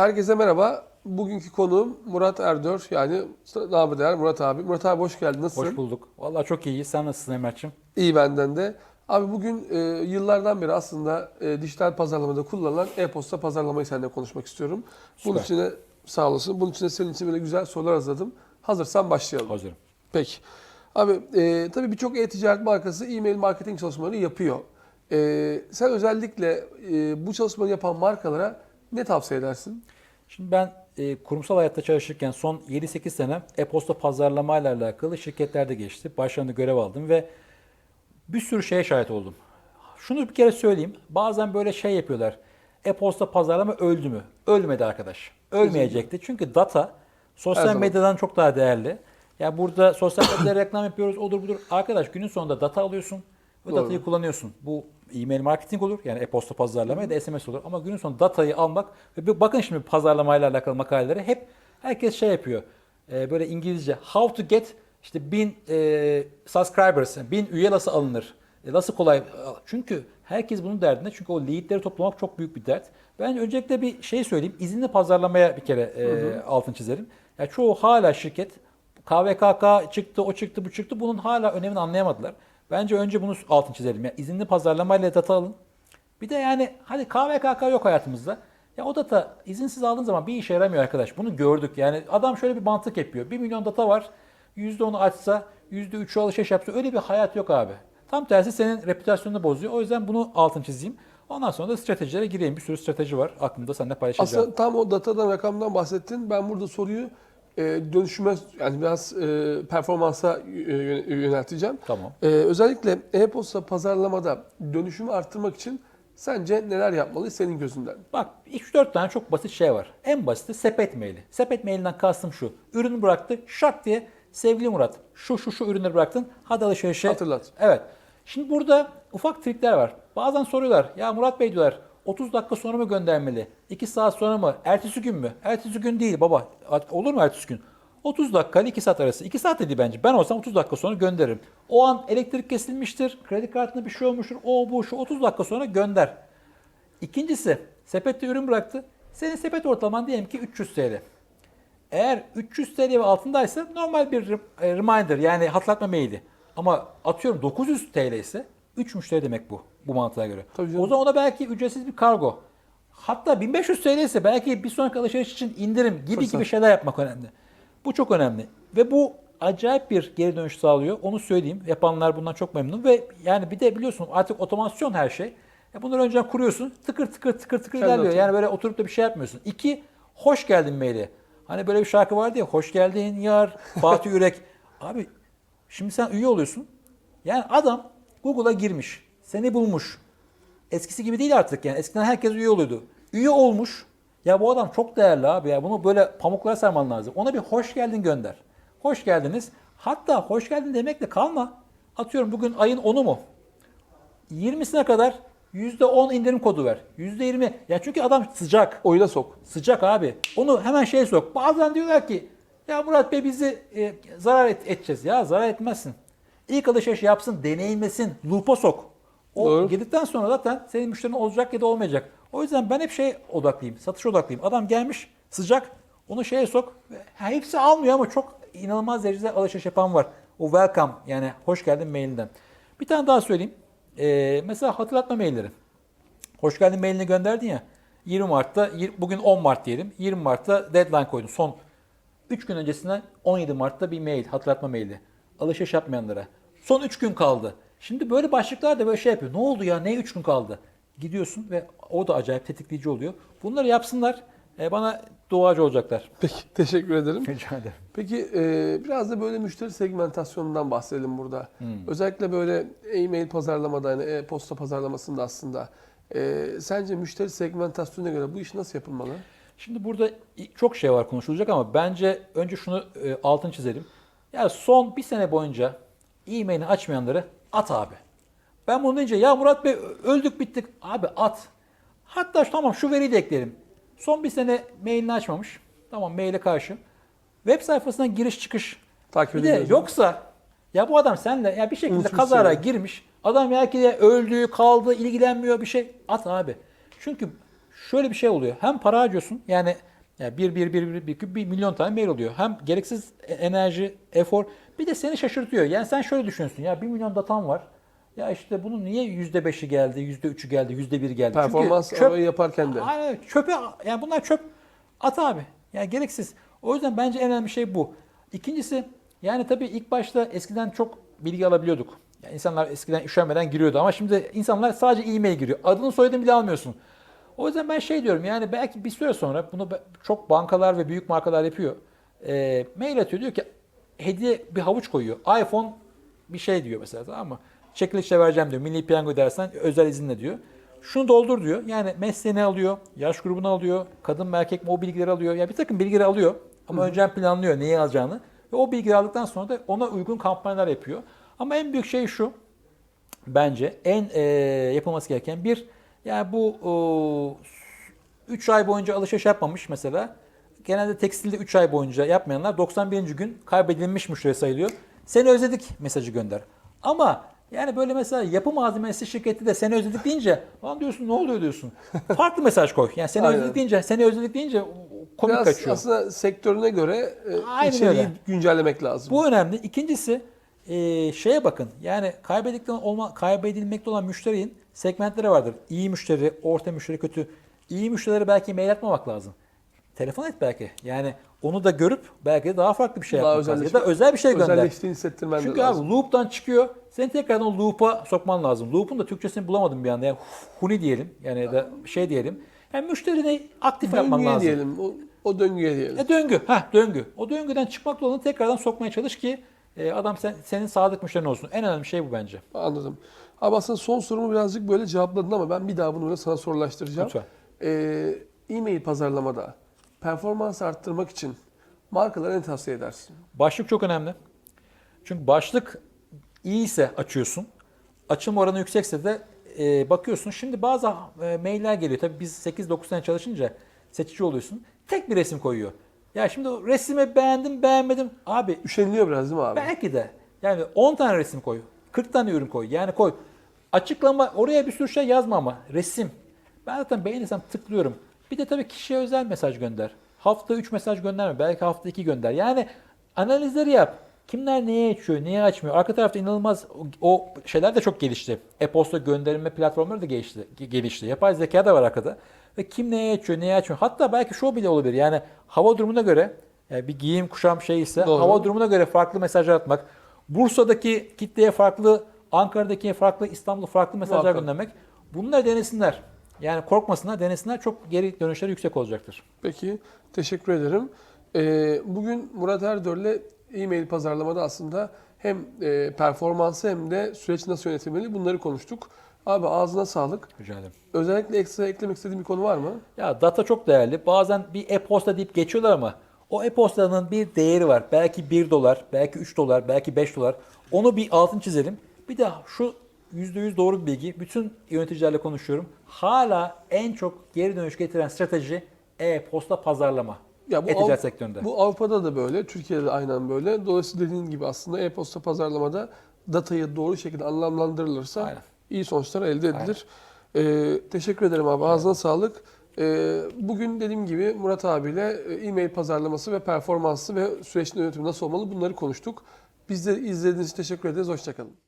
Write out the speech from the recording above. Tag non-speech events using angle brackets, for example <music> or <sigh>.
Herkese merhaba. Bugünkü konuğum Murat Erdör. Yani namı değer Murat abi. Murat abi hoş geldin. Nasılsın? Hoş bulduk. Vallahi çok iyi. Sen nasılsın Emre'cim? İyi benden de. Abi bugün e, yıllardan beri aslında e, dijital pazarlamada kullanılan e-posta pazarlamayı seninle konuşmak istiyorum. Bunun Süper. için de sağ olasın. Bunun için de senin için böyle güzel sorular hazırladım. Hazırsan başlayalım. Hazırım. Peki. Abi e, tabii birçok e-ticaret markası e-mail marketing çalışmaları yapıyor. E, sen özellikle e, bu çalışmaları yapan markalara ne tavsiye edersin? Şimdi ben e, kurumsal hayatta çalışırken son 7-8 sene e-posta pazarlamayla alakalı şirketlerde geçti. Başlarında görev aldım ve bir sürü şeye şahit oldum. Şunu bir kere söyleyeyim. Bazen böyle şey yapıyorlar. E-posta pazarlama öldü mü? Ölmedi arkadaş. Ölmeyecekti. Çünkü data Her sosyal zaman. medyadan çok daha değerli. Ya burada sosyal medyada <laughs> reklam yapıyoruz, odur budur. Arkadaş günün sonunda data alıyorsun ve Doğru. datayı kullanıyorsun. Bu e-mail marketing olur yani e-posta pazarlama ya da SMS olur. Ama günün sonunda datayı almak ve bir bakın şimdi pazarlamayla alakalı makalelere hep herkes şey yapıyor. Ee, böyle İngilizce how to get işte bin e, subscribers, bin üye nasıl alınır? E, nasıl kolay? Çünkü herkes bunun derdinde. Çünkü o leadleri toplamak çok büyük bir dert. Ben öncelikle bir şey söyleyeyim. İzinli pazarlamaya bir kere e, altın çizelim. Ya çoğu hala şirket KVKK çıktı, o çıktı, bu çıktı. Bunun hala önemini anlayamadılar. Bence önce bunu altın çizelim. Ya izinli pazarlamayla data alın. Bir de yani hadi KVKK yok hayatımızda. Ya o data izinsiz aldığın zaman bir işe yaramıyor arkadaş. Bunu gördük. Yani adam şöyle bir mantık yapıyor. 1 milyon data var. %10'u açsa, %3'ü alışveriş yapsa öyle bir hayat yok abi. Tam tersi senin reputasyonunu bozuyor. O yüzden bunu altın çizeyim. Ondan sonra da stratejilere gireyim. Bir sürü strateji var. Aklımda seninle paylaşacağım. Aslında tam o datadan, rakamdan bahsettin. Ben burada soruyu e, dönüşüme, yani biraz e, performansa e, yö- yönelteceğim. Tamam. E, özellikle e-posta pazarlamada dönüşümü arttırmak için sence neler yapmalıyız senin gözünden? Bak 3-4 tane çok basit şey var. En basiti sepet maili. Sepet mailinden kastım şu. Ürünü bıraktı şak diye sevgili Murat şu şu şu ürünleri bıraktın hadi alışverişe. Hatırlat. Evet. Şimdi burada ufak trikler var. Bazen soruyorlar ya Murat Bey diyorlar 30 dakika sonra mı göndermeli? 2 saat sonra mı? Ertesi gün mü? Ertesi gün değil baba. Olur mu ertesi gün? 30 dakika ile 2 saat arası. 2 saat dedi bence. Ben olsam 30 dakika sonra gönderirim. O an elektrik kesilmiştir, kredi kartında bir şey olmuştur, o bu şu 30 dakika sonra gönder. İkincisi sepette ürün bıraktı. Senin sepet ortalaman diyelim ki 300 TL. Eğer 300 TL ve altındaysa normal bir e, reminder yani hatırlatma maili. Ama atıyorum 900 TL ise 3 müşteri demek bu bu mantığa göre. O zaman ona belki ücretsiz bir kargo. Hatta 1500 TL ise belki bir sonraki alışveriş için indirim gibi Fırsat. gibi şeyler yapmak önemli. Bu çok önemli. Ve bu acayip bir geri dönüş sağlıyor. Onu söyleyeyim. Yapanlar bundan çok memnun. Ve yani bir de biliyorsun artık otomasyon her şey. Ya bunları önceden kuruyorsun. Tıkır tıkır tıkır tıkır Kendi ilerliyor. Yani böyle oturup da bir şey yapmıyorsun. İki, hoş geldin maili. Hani böyle bir şarkı vardı ya, hoş geldin yar, Fatih Yürek. <laughs> Abi şimdi sen üye oluyorsun. Yani adam Google'a girmiş, seni bulmuş. Eskisi gibi değil artık yani. Eskiden herkes üye oluyordu. Üye olmuş. Ya bu adam çok değerli abi ya. Bunu böyle pamuklara sarman lazım. Ona bir hoş geldin gönder. Hoş geldiniz. Hatta hoş geldin demekle kalma. Atıyorum bugün ayın 10'u mu? 20'sine kadar %10 indirim kodu ver. %20. Ya çünkü adam sıcak. Oyuna sok. Sıcak abi. Onu hemen şeye sok. Bazen diyorlar ki ya Murat Bey bizi e, zarar et, edeceğiz. Ya zarar etmezsin. İlk alışveriş yapsın, deneyimlesin, loop'a sok. O Doğru. girdikten sonra zaten senin müşterin olacak ya da olmayacak. O yüzden ben hep şey odaklıyım, satış odaklıyım. Adam gelmiş sıcak, onu şeye sok. Ve Hepsi almıyor ama çok inanılmaz derecede alışveriş yapan var. O welcome yani hoş geldin mailinden. Bir tane daha söyleyeyim. Ee, mesela hatırlatma mailleri. Hoş geldin mailini gönderdin ya. 20 Mart'ta, bugün 10 Mart diyelim. 20 Mart'ta deadline koydun. Son 3 gün öncesinden 17 Mart'ta bir mail, hatırlatma maili. Alışveriş yapmayanlara. Son 3 gün kaldı. Şimdi böyle başlıklar da böyle şey yapıyor. Ne oldu ya? Ne 3 gün kaldı? Gidiyorsun ve o da acayip tetikleyici oluyor. Bunları yapsınlar. e, bana duacı olacaklar. Peki teşekkür ederim. Rica ederim. Peki e, biraz da böyle müşteri segmentasyonundan bahsedelim burada. Özellikle böyle e-mail pazarlamada yani e-posta pazarlamasında aslında e, sence müşteri segmentasyonuna göre bu iş nasıl yapılmalı? Şimdi burada çok şey var konuşulacak ama bence önce şunu e, altını çizelim. Ya son bir sene boyunca e-mailini açmayanları at abi. Ben bunu deyince ya Murat Bey öldük bittik. Abi at. Hatta şu- tamam şu veriyi de ekleyelim. Son bir sene mailini açmamış. Tamam maile karşı. Web sayfasından giriş çıkış. Takip bir de yoksa ya bu adam senle ya bir şekilde Unutmuş kazara seni. girmiş. Adam belki de öldü, kaldı, ilgilenmiyor bir şey. At abi. Çünkü şöyle bir şey oluyor. Hem para harcıyorsun. Yani ya bir, bir, bir, bir, bir, bir milyon tane mail oluyor. Hem gereksiz enerji, efor. Bir de seni şaşırtıyor. Yani sen şöyle düşünüyorsun. Ya bir milyon datan var. Ya işte bunun niye yüzde beşi geldi, yüzde üçü geldi, yüzde biri geldi? Performans Çünkü çöp, yaparken de. Aynen çöpe yani bunlar çöp. At abi. Yani gereksiz. O yüzden bence en önemli şey bu. İkincisi yani tabii ilk başta eskiden çok bilgi alabiliyorduk. Yani insanlar eskiden üşenmeden giriyordu ama şimdi insanlar sadece e-mail giriyor. Adını soyadını bile almıyorsun. O yüzden ben şey diyorum yani belki bir süre sonra bunu çok bankalar ve büyük markalar yapıyor. Ee, mail atıyor diyor ki hediye bir havuç koyuyor. iPhone bir şey diyor mesela tamam mı? Çekilişle vereceğim diyor. Milli piyango dersen özel izinle diyor. Şunu doldur diyor. Yani mesleğini alıyor, yaş grubunu alıyor, kadın mı erkek mi o bilgileri alıyor. Ya bir takım bilgileri alıyor ama önceden planlıyor neyi alacağını. Ve o bilgileri aldıktan sonra da ona uygun kampanyalar yapıyor. Ama en büyük şey şu bence en e, yapılması gereken bir yani bu 3 ay boyunca alışveriş yapmamış mesela. Genelde tekstilde 3 ay boyunca yapmayanlar 91. gün kaybedilmiş müşteri sayılıyor. Seni özledik mesajı gönder. Ama yani böyle mesela yapı malzemesi şirketi de seni özledik deyince lan diyorsun ne oluyor diyorsun. Farklı mesaj koy. Yani seni özledik deyince seni özledik deyince komik Biraz kaçıyor. aslında sektörüne göre e, Aynen içeriği öyle. güncellemek lazım. Bu önemli. İkincisi e, şeye bakın. Yani kaybedilmekte olma, kaybedilmekte olan müşterinin segmentleri vardır. İyi müşteri, orta müşteri, kötü. İyi müşterilere belki mail atmamak lazım. Telefon et belki. Yani onu da görüp belki de daha farklı bir şey Daha yapmak lazım. Ya da özel bir şey gönder. Özelleştiğini hissettirmen Çünkü lazım. abi loop'tan çıkıyor. Seni tekrardan o loop'a sokman lazım. Loop'un da Türkçesini bulamadım bir anda. Yani huni diyelim. Yani ya da şey diyelim. Yani müşterini aktif yapman Döngüye lazım. diyelim. O, o döngüye diyelim. E döngü. Ha döngü. O döngüden çıkmakla olanı tekrardan sokmaya çalış ki e, adam sen, senin sadık müşterin olsun. En önemli şey bu bence. Anladım. Abi aslında son sorumu birazcık böyle cevapladın ama ben bir daha bunu sana sorulaştıracağım. Lütfen. Ee, e-mail pazarlamada performans arttırmak için markalara ne tavsiye edersin? Başlık çok önemli. Çünkü başlık iyiyse açıyorsun. Açım oranı yüksekse de e, bakıyorsun. Şimdi bazı e, mailler geliyor. Tabii biz 8-9 sene çalışınca seçici oluyorsun. Tek bir resim koyuyor. Ya şimdi o resmi beğendim beğenmedim. Abi Üşeniliyor biraz değil mi abi? Belki de. Yani 10 tane resim koy. 40 tane ürün koy. Yani koy. Açıklama oraya bir sürü şey yazma ama resim. Ben zaten beğenirsem tıklıyorum. Bir de tabii kişiye özel mesaj gönder. Hafta 3 mesaj gönderme. Belki hafta 2 gönder. Yani analizleri yap. Kimler neye açıyor, neye açmıyor. Arka tarafta inanılmaz o- şeyler de çok gelişti. E-posta gönderme platformları da gelişti. gelişti. Yapay zeka da var arkada. Ve kim neye açıyor, neye açmıyor. Hatta belki şu bile olabilir. Yani hava durumuna göre yani bir giyim kuşam şey ise Doğru. hava durumuna göre farklı mesajlar atmak. Bursa'daki kitleye farklı, Ankara'daki farklı, İstanbul'a farklı mesajlar Muhakkak. göndermek. Bunları denesinler. Yani korkmasınlar, denesinler. Çok geri dönüşleri yüksek olacaktır. Peki, teşekkür ederim. Ee, bugün Murat Erdör'le e-mail pazarlamada aslında hem e, performansı hem de süreç nasıl yönetilmeli bunları konuştuk. Abi ağzına sağlık. Rica ederim. Özellikle ekstra eklemek istediğin bir konu var mı? Ya data çok değerli. Bazen bir e-posta deyip geçiyorlar ama o e-postanın bir değeri var. Belki 1 dolar, belki 3 dolar, belki 5 dolar. Onu bir altın çizelim. Bir de şu %100 doğru bir bilgi. Bütün yöneticilerle konuşuyorum. Hala en çok geri dönüş getiren strateji e-posta pazarlama. Ya bu E-ticaret sektöründe. Bu Avrupa'da da böyle, Türkiye'de de aynen böyle. Dolayısıyla dediğin gibi aslında e-posta pazarlamada datayı doğru şekilde anlamlandırılırsa Aynen. iyi sonuçlar elde edilir. Ee, teşekkür ederim abi. Ağzına sağlık. Ee, bugün dediğim gibi Murat abiyle e, e-mail pazarlaması ve performansı ve süreçin yönetimi nasıl olmalı bunları konuştuk. Biz de izlediğiniz için teşekkür ederiz. Hoşçakalın.